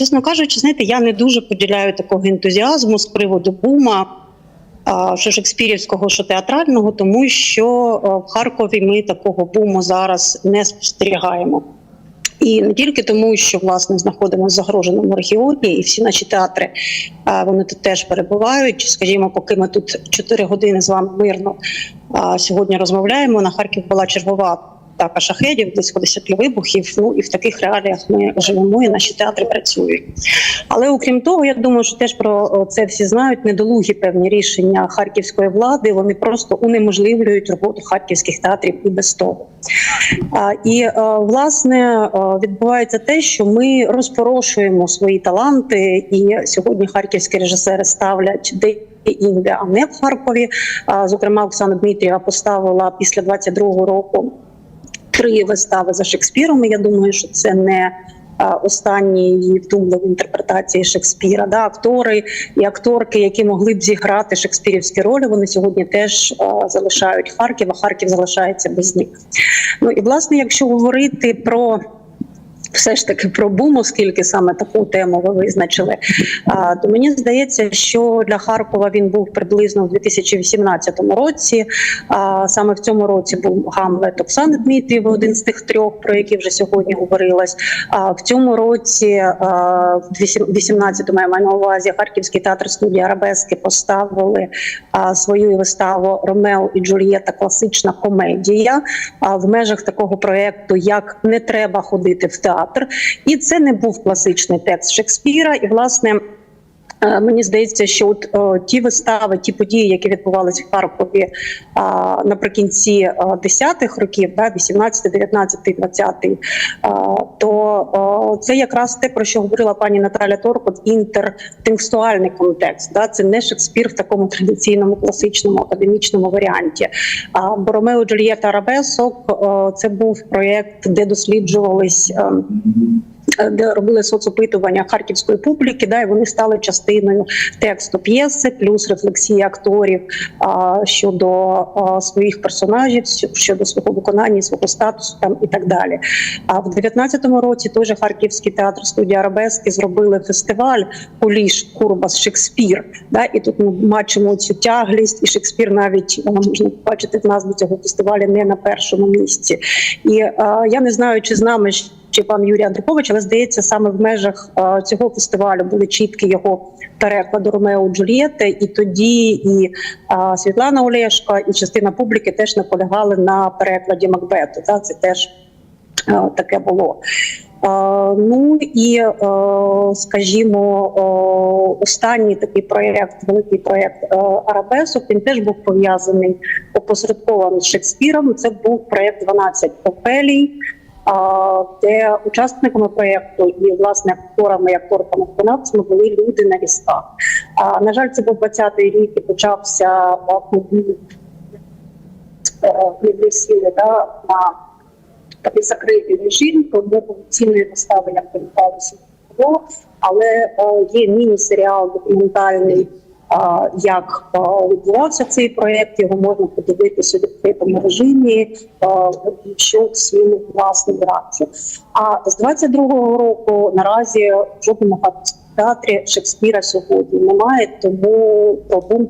чесно кажучи, знаєте, я не дуже поділяю такого ентузіазму з приводу бума. Що шекспірівського, що театрального, тому що в Харкові ми такого буму зараз не спостерігаємо. І не тільки тому, що власне знаходимося в загроженому регіоні, і всі наші театри вони тут теж перебувають. Скажімо, поки ми тут 4 години з вами мирно сьогодні розмовляємо. На Харків була чергова атака шахедів, близько 10 вибухів. Ну і в таких реаліях ми живемо, і наші театри працюють. Але окрім того, я думаю, що теж про це всі знають недолугі певні рішення харківської влади. Вони просто унеможливлюють роботу харківських театрів і без того. І е, власне е, відбувається те, що ми розпорошуємо свої таланти, і сьогодні харківські режисери ставлять де інде, а не в Харкові. Зокрема, Оксана Дмитрієва поставила після 22-го року три вистави за Шекспіром. Я думаю, що це не останні її вдумливі інтерпретації Шекспіра. Да, актори і акторки, які могли б зіграти шекспірівські ролі, вони сьогодні теж а, залишають Харків, а Харків залишається без них. Ну і власне, якщо говорити про все ж таки про бум, оскільки саме таку тему ви визначили. То мені здається, що для Харкова він був приблизно в 2018 році. Саме в цьому році був Гамлет Оксани Дмитрієва, один з тих трьох, про які вже сьогодні говорилось. В цьому році, в 18-му, я маю на увазі, Харківський театр студії Арабески поставили свою виставу Ромео і Джульєта класична комедія в межах такого проєкту, як не треба ходити в театр. І це не був класичний текст Шекспіра. І власне. Е, Мені здається, що от о, ті вистави, ті події, які відбувалися в Харкові а, наприкінці е, 10-х років, да, 18, 19, 20, а, то о, це якраз те, про що говорила пані Наталя Торкот, інтертекстуальний контекст. Да, це не Шекспір в такому традиційному класичному академічному варіанті. А бо Ромео Джульєта Арабесок о, це був проєкт, де досліджувались. ем, де робили соцопитування харківської публіки, да, і вони стали частиною тексту п'єси, плюс рефлексії акторів а, щодо а, своїх персонажів, щодо свого виконання, свого статусу там і так далі. А в 19-му році той Харківський театр студії Арабески зробили фестиваль Куліш Курбас Шекспір. Да, і тут ми бачимо цю тяглість, і Шекспір навіть а, можна побачити в назві цього фестивалю не на першому місці. І а, я не знаю, чи з нами чи пан Юрій Андрукович, але здається, саме в межах е, цього фестивалю були чіткі його переклади Ромео Джульєти, і тоді і е, Світлана Олешко, і частина публіки теж наполягали на перекладі Макбету. Та це теж е, таке було. Ну і скажімо, останній такий проєкт, великий проєкт е, Арабесок, він теж був пов'язаний опосередковано з Шекспіром. Це був проєкт «12 Офелій а, де учасниками проєкту і власне акторами і акторками виконавцями були люди на візках. На жаль, це був 20-й рік і почався е, сіли да, на такий закритий режим, тому повноцінної вистави як передалося. Але е, є міні-серіал документальний. Як відбувався цей проект, його можна подивитися в відкритому режимі, що всім власне реакцію. А з 22-го року наразі в жодному театрі Шекспіра сьогодні немає, тому про бум.